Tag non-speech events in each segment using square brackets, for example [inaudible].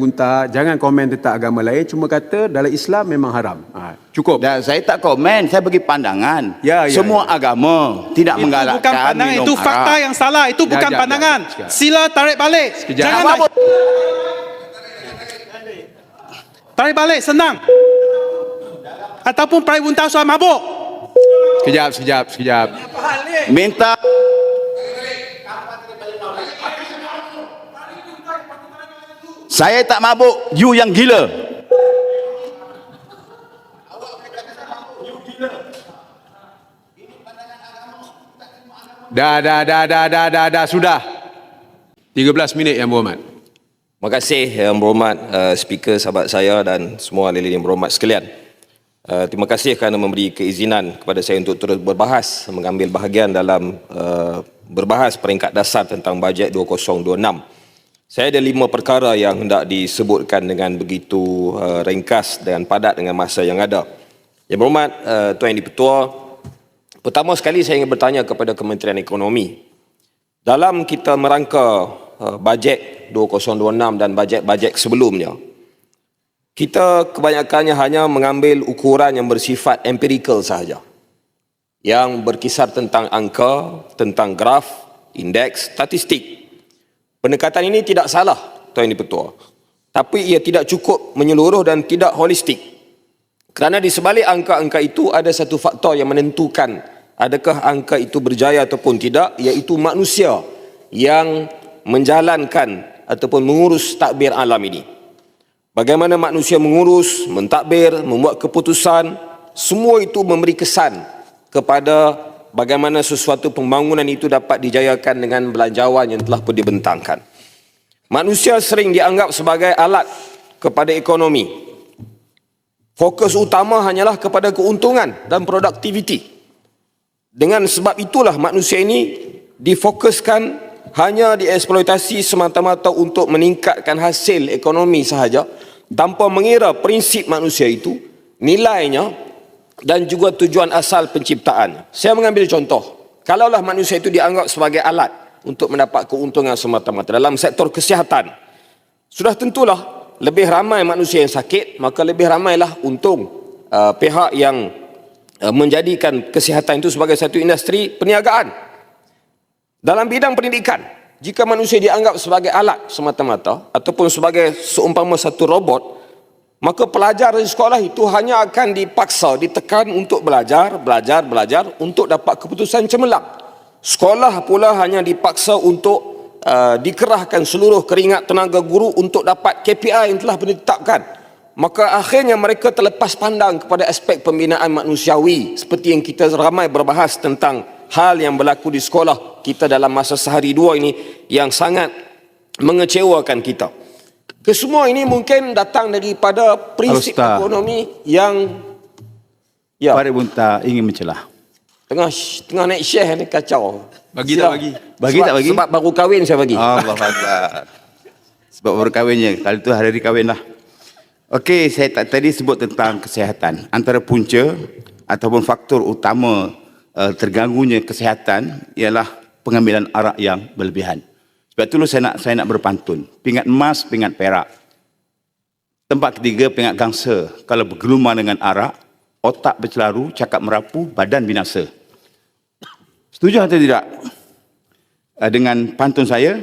Bunta jangan komen tentang agama lain cuma kata dalam Islam memang haram. Ha, cukup. Dan saya tak komen, saya bagi pandangan. Ya, ya, Semua agama tidak Itu menggalakkan bukan pandangan, minum itu fakta arak. yang salah. Itu Sekejap, bukan pandangan. sekejap. Sila tarik balik. Sekejap. Jangan Apa nak, tarik balik, senang. Ataupun Prai Bunta soal mabuk. Sekejap, sekejap, sekejap. Minta Saya tak mabuk, you yang gila. Dah, dah, dah, dah, dah, dah, dah, sudah. 13 minit yang berhormat. Terima kasih Yang Berhormat uh, speaker sahabat saya dan semua ahli yang berhormat sekalian. Uh, terima kasih kerana memberi keizinan kepada saya untuk terus berbahas, mengambil bahagian dalam uh, berbahas peringkat dasar tentang bajet 2026. Saya ada lima perkara yang hendak disebutkan dengan begitu uh, ringkas dan padat dengan masa yang ada. Yang Berhormat uh, Tuan Yang Di-Pertua, pertama sekali saya ingin bertanya kepada Kementerian Ekonomi. Dalam kita merangka uh, bajet 2026 dan bajet-bajet sebelumnya, kita kebanyakannya hanya mengambil ukuran yang bersifat empirical sahaja. Yang berkisar tentang angka, tentang graf, indeks, statistik. Pendekatan ini tidak salah, Tuan Yang Di-Pertua. Tapi ia tidak cukup menyeluruh dan tidak holistik. Kerana di sebalik angka-angka itu ada satu faktor yang menentukan adakah angka itu berjaya ataupun tidak, iaitu manusia yang menjalankan ataupun mengurus takbir alam ini. Bagaimana manusia mengurus, mentadbir, membuat keputusan, semua itu memberi kesan kepada bagaimana sesuatu pembangunan itu dapat dijayakan dengan belanjawan yang telah pun dibentangkan. Manusia sering dianggap sebagai alat kepada ekonomi, Fokus utama hanyalah kepada keuntungan dan produktiviti. Dengan sebab itulah manusia ini difokuskan hanya dieksploitasi semata-mata untuk meningkatkan hasil ekonomi sahaja tanpa mengira prinsip manusia itu, nilainya dan juga tujuan asal penciptaan. Saya mengambil contoh. Kalaulah manusia itu dianggap sebagai alat untuk mendapat keuntungan semata-mata dalam sektor kesihatan, sudah tentulah lebih ramai manusia yang sakit, maka lebih ramailah untung uh, pihak yang uh, menjadikan kesihatan itu sebagai satu industri perniagaan. Dalam bidang pendidikan, jika manusia dianggap sebagai alat semata-mata ataupun sebagai seumpama satu robot, maka pelajar di sekolah itu hanya akan dipaksa, ditekan untuk belajar, belajar, belajar untuk dapat keputusan cemerlang. Sekolah pula hanya dipaksa untuk uh, dikerahkan seluruh keringat tenaga guru untuk dapat KPI yang telah ditetapkan. Maka akhirnya mereka terlepas pandang kepada aspek pembinaan manusiawi seperti yang kita ramai berbahas tentang hal yang berlaku di sekolah kita dalam masa sehari dua ini yang sangat mengecewakan kita. Kesemua ini mungkin datang daripada prinsip Ustaz. ekonomi yang ya Farid Bunta ingin mencelah. tengah tengah naik share ni kacau. Bagi tak bagi? Bagi sebab, tak bagi? Sebab baru kahwin saya bagi. Allah Akbar. Sebab baru kahwinnya. Kali tu hari kahwin lah. Okey, saya tak, tadi sebut tentang kesihatan. Antara punca ataupun faktor utama uh, terganggunya kesihatan ialah pengambilan arak yang berlebihan. Sebab itulah saya nak saya nak berpantun. Pingat emas, pingat perak. Tempat ketiga, pingat gangsa. Kalau bergelumang dengan arak, otak bercelaru, cakap merapu, badan binasa. Setuju atau tidak? uh, dengan pantun saya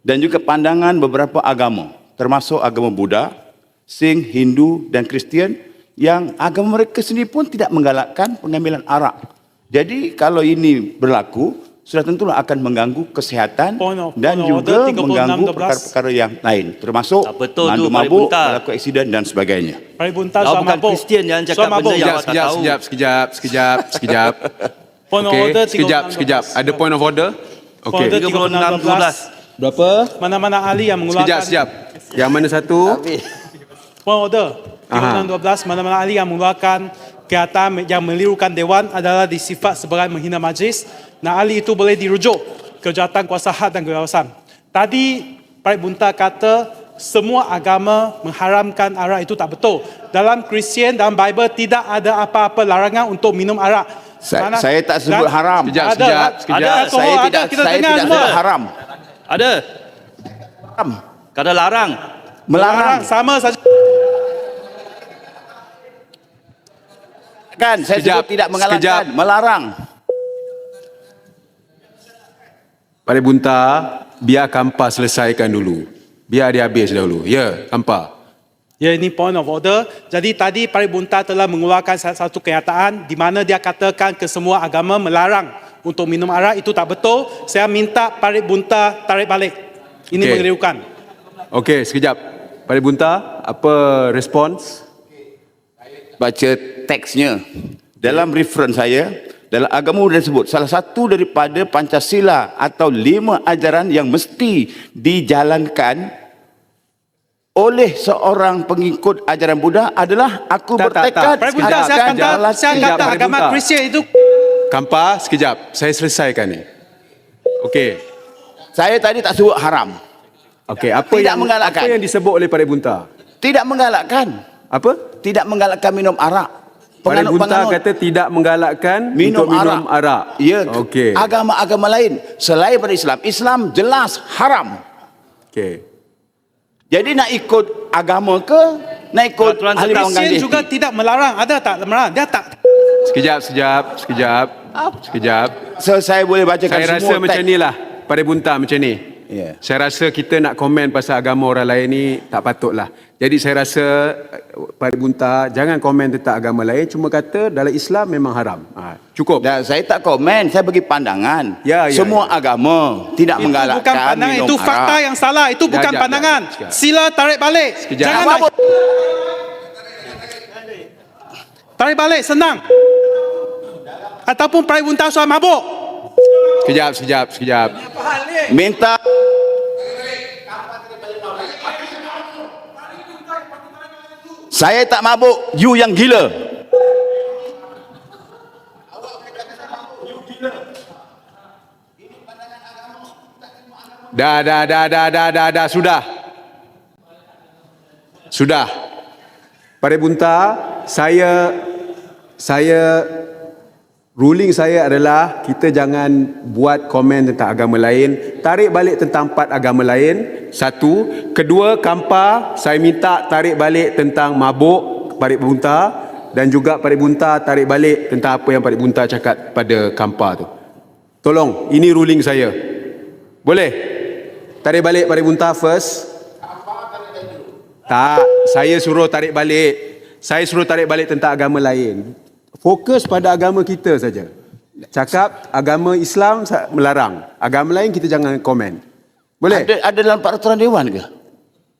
dan juga pandangan beberapa agama termasuk agama Buddha, Sikh, Hindu dan Kristian yang agama mereka sendiri pun tidak menggalakkan pengambilan arak. Jadi kalau ini berlaku sudah tentulah akan mengganggu kesihatan Point of- dan point of juga order 36, mengganggu 12. perkara-perkara yang lain termasuk betul mengandung Farid mabuk, berlaku aksiden dan sebagainya. Prai Bunta soal bukan mabuk. Kristian, jangan cakap Soal benda yang- Sekejap, awak tak sekejap, tahu. sekejap, sekejap, sekejap, sekejap. [laughs] Point of Okey, order, sekejap, 36, sekejap. Ada point of order? Point Okey. order 36, 12. Berapa? Mana-mana ahli yang mengeluarkan Sekejap, sekejap. Yang mana satu? Point order 3612 mana-mana ahli yang mengeluarkan kenyataan yang melirukan Dewan adalah disifat sebagai menghina majlis dan ahli itu boleh dirujuk ke jawatan kuasa had dan kebebasan. Tadi Parit Bunta kata semua agama mengharamkan arak itu tak betul. Dalam Kristian dan Bible tidak ada apa-apa larangan untuk minum arak. Saya, Mana- saya tak sebut dan- haram. Sekejap, Ada, sekejap, ada. sekejap. Ada, saya ada, tidak kita saya tidak semua. sebut haram. Ada. Haram. Kata larang. Melarang. sama saja. Kan saya Sekejap, sebut tidak mengalahkan, sekejap. melarang. Pada Bunta, biar Kampa selesaikan dulu. Biar dia habis dahulu. Ya, Kampa. Ya ini point of order. Jadi tadi Parit Bunta telah mengeluarkan satu kenyataan di mana dia katakan ke semua agama melarang untuk minum arak itu tak betul. Saya minta Parit Bunta tarik balik. Ini Okey. mengeriukan. Okey, sekejap. Pada Bunta, apa respons? Baca teksnya dalam reference saya dalam agama Buddha disebut salah satu daripada Pancasila atau lima ajaran yang mesti dijalankan oleh seorang pengikut ajaran Buddha adalah aku Tak, tak, tak. bertekad Parit Bunta saya kata, saya Sekejap, kata agama. Kristian itu Kampa, sekejap. Saya selesaikan ni. Okey. saya tadi tak sebut haram Okey, apa Tidak yang menggalakkan. apa yang disebut oleh Pada Bunta? tidak menggalakkan Apa? tidak menggalakkan minum arak Pada Bunta Penganut-penganut kata tidak menggalakkan minum untuk minum arak. arak. Ya, Okey. agama-agama lain selain pada Islam. Islam jelas haram. Okey. Jadi nak ikut agama ke nak ikut Peraturan ahli pengganti? Kristian juga tidak melarang. Ada tak melarang? Dia tak. Sekejap, sekejap, sekejap. Sekejap. So, saya boleh bacakan Saya semua rasa macam teks. ni lah. Pada Bunta macam ni. Ya. Saya rasa kita nak komen pasal agama orang lain ni tak patut lah. Jadi saya rasa eh, Pada Bunta jangan komen tentang agama lain. Cuma kata dalam Islam memang haram. Ha, cukup. Dan saya tak komen, saya bagi pandangan. Ya, ya, Semua ya. agama tidak Itu menggalakkan bukan pandangan. Itu fakta arak. yang salah. Itu bukan sekejap, pandangan. sekejap. Sila tarik balik. Sekejap. Jangan Apa nak tarik balik. Senang. Ataupun Parit Bunta soal mabuk. Sekejap, sekejap, sekejap. Minta Saya tak mabuk, you yang gila. Dah, dah, dah, dah, dah, dah, dah, sudah. Sudah. Pada Bunta, saya saya ruling saya adalah kita jangan buat komen tentang agama lain, tarik balik tentang empat agama lain. Satu, kedua Kampa saya minta tarik balik tentang mabuk Parit Bunta dan juga Parit Bunta tarik balik tentang apa yang Parit Bunta cakap pada Kampa tu. Tolong, ini ruling saya. Boleh? Tarik balik Parit Bunta first. Tak, saya suruh tarik balik. Saya suruh tarik balik tentang agama lain. Fokus pada agama kita saja. Cakap agama Islam melarang. Agama lain kita jangan komen. Boleh? Ada, ada dalam peraturan dewan ke?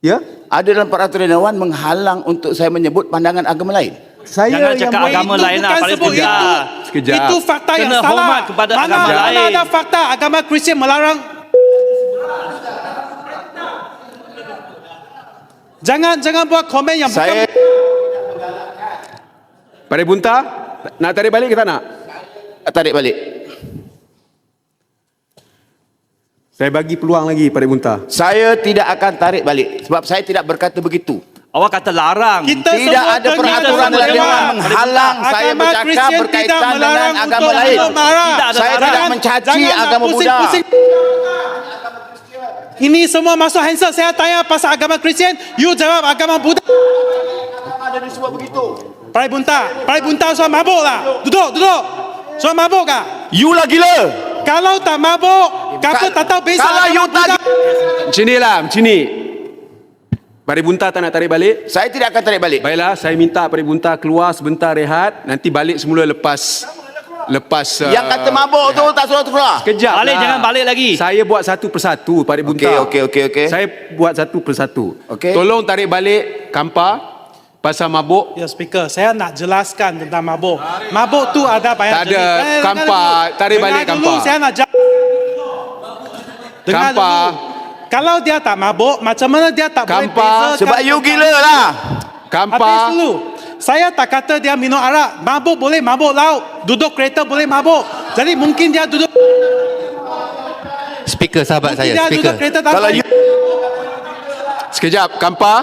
Ya? Ada dalam peraturan dewan menghalang untuk saya menyebut pandangan agama lain. Saya Jangan yang cakap buat- agama itu lain lah, sebut Bunta. itu. Sekejap. Itu fakta yang Kena salah. hormat kepada mana, agama mana lain. ada fakta agama Kristian melarang Jangan jangan buat komen yang Saya bukan Pada Bunta, nak tarik balik ke tak nak? tarik balik. Saya bagi peluang lagi pada Bunta. Saya tidak akan tarik balik sebab saya tidak berkata begitu. Awak kata larang. kita Tidak semua ada peraturan dalam dewan. menghalang saya Agama bercakap Kristian tidak berkaitan dengan agama lain. Tidak ada Saya larang. tidak mencaci Jangan agama Buddha. pusing-pusing. Ini semua masuk handset. Saya tanya pasal agama Kristian, you jawab agama Buddha. Ada disebut begitu. Parai bunta, parai bunta soal mabuk lah. Duduk, duduk. Soal mabuk kah? You lah gila. Kalau tak mabuk, kata tak tahu beza Kalau you tak. Macam ni lah, macam ni. Pada Bunta tak nak tarik balik? Saya tidak akan tarik balik. Baiklah, saya minta pada Bunta keluar sebentar rehat. Nanti balik semula lepas lepas uh, Yang kata mabuk tu tak suruh keluar. Kejap Balik, lah. jangan balik lagi. Saya buat satu persatu pada Bunta. Okey, okey, okey, okey. Saya buat satu persatu. Okey. Tolong tarik balik Kampa pasal mabuk. Ya speaker, saya nak jelaskan tentang mabuk. Mabuk tu ada banyak Tak ada. jenis. Eh, dengar Kampa, dulu. tarik balik Dengar dulu, Kampa. saya nak jawab. Dengar Kampa. dulu. Kalau dia tak mabuk, macam mana dia tak boleh Kampa, bezakan Sebab you tentang- gila lah. Habis Kampa. dulu. Saya tak kata dia minum arak. Mabuk boleh mabuk laut. Duduk kereta boleh mabuk. Jadi mungkin dia duduk Speaker sahabat mungkin saya, dia speaker. duduk kereta tak Kalau you Sekejap, Kampa.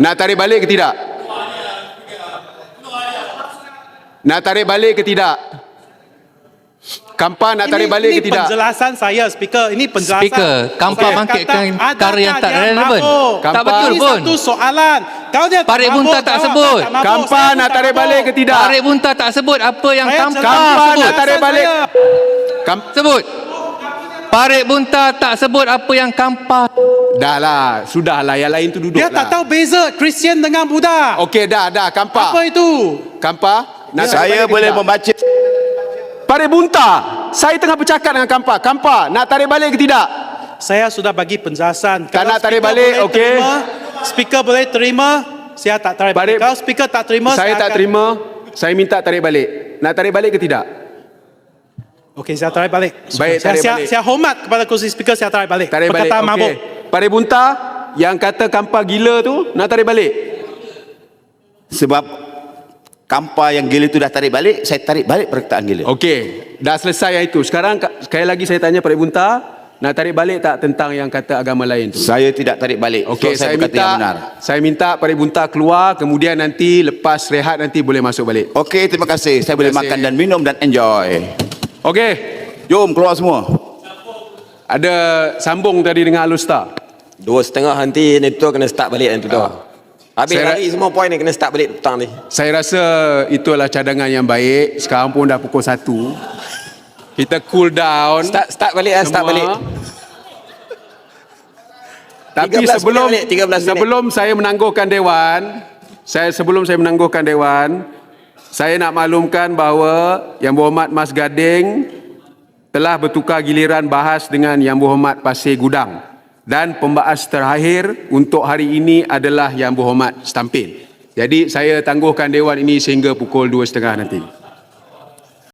Nak tarik balik ke tidak? Nak tarik balik ke tidak? Kampa nak tarik Ini- balik ini ke tidak? penjelasan saya, speaker. Ini penjelasan. Speaker, Kampa Saya bangkitkan perkara yang tak relevan. Tak Ini betul pun. satu soalan. Kalau dia mabuk, Bunta tak sebut. tak mabuk. Kampa Saya pun nak tarik mabuk. balik ke tidak? Tarik Bunta tak sebut apa yang Saya Kampa jelas Kampa sebut. nak tarik balik. saya. Kam Sebut. Parit Bunta tak sebut apa yang Kampa. dah lah, sudah lah. Yang lain tu duduk Dia lah. tak tahu beza Kristian dengan Buddha. Okey, dah, dah. Kampa. Apa itu? Kampa, nak tarik Saya boleh tidak? membaca Parit Bunta, saya tengah bercakap dengan Kampa. Kampa, nak tarik balik ke tidak? Saya sudah bagi penjelasan. Tak Kalau nak tarik balik, okey. Speaker boleh terima, saya tak tarik balik. Kalau speaker tak terima, saya tak akan- terima. Saya minta tarik balik. Nak tarik balik ke tidak? Okey, saya tarik balik. Baik, saya, tarik saya, balik. saya hormat kepada kursi speaker, saya tarik balik. Tarik balik. Perkataan mabuk. Okey. Parit Bunta, yang kata Kampa gila tu, nak tarik balik? sebab kampa yang gila itu dah tarik balik, saya tarik balik perkataan gila. Okey, dah selesai yang itu. Sekarang ka- sekali lagi saya tanya Parit Bunta, nak tarik balik tak tentang yang kata agama lain tu? Saya tidak tarik balik. Okey, So, saya, berkata minta yang benar. saya minta Parit Bunta keluar, kemudian nanti lepas rehat nanti boleh masuk balik. Okey, terima kasih. Saya boleh Terima kasih. makan dan minum dan enjoy. Okey, Jom keluar semua. ada sambung tadi dengan Alustar. Dua setengah nanti ni tu kena start balik nanti tu. Habis Saya lari semua poin ni kena start balik petang ni. Saya rasa itulah cadangan yang baik. Sekarang pun dah pukul 1. Kita cool down. Start start balik ah, start balik. Tapi 13 sebelum minit, 13 minit. sebelum saya menangguhkan dewan, saya sebelum saya menangguhkan dewan, saya nak maklumkan bahawa Yang Berhormat Mas Gading telah bertukar giliran bahas dengan Yang Berhormat Pasir Gudang dan pembahas terakhir untuk hari ini adalah Yang Berhormat Stampin. Jadi saya tangguhkan dewan ini sehingga pukul 2.30 nanti.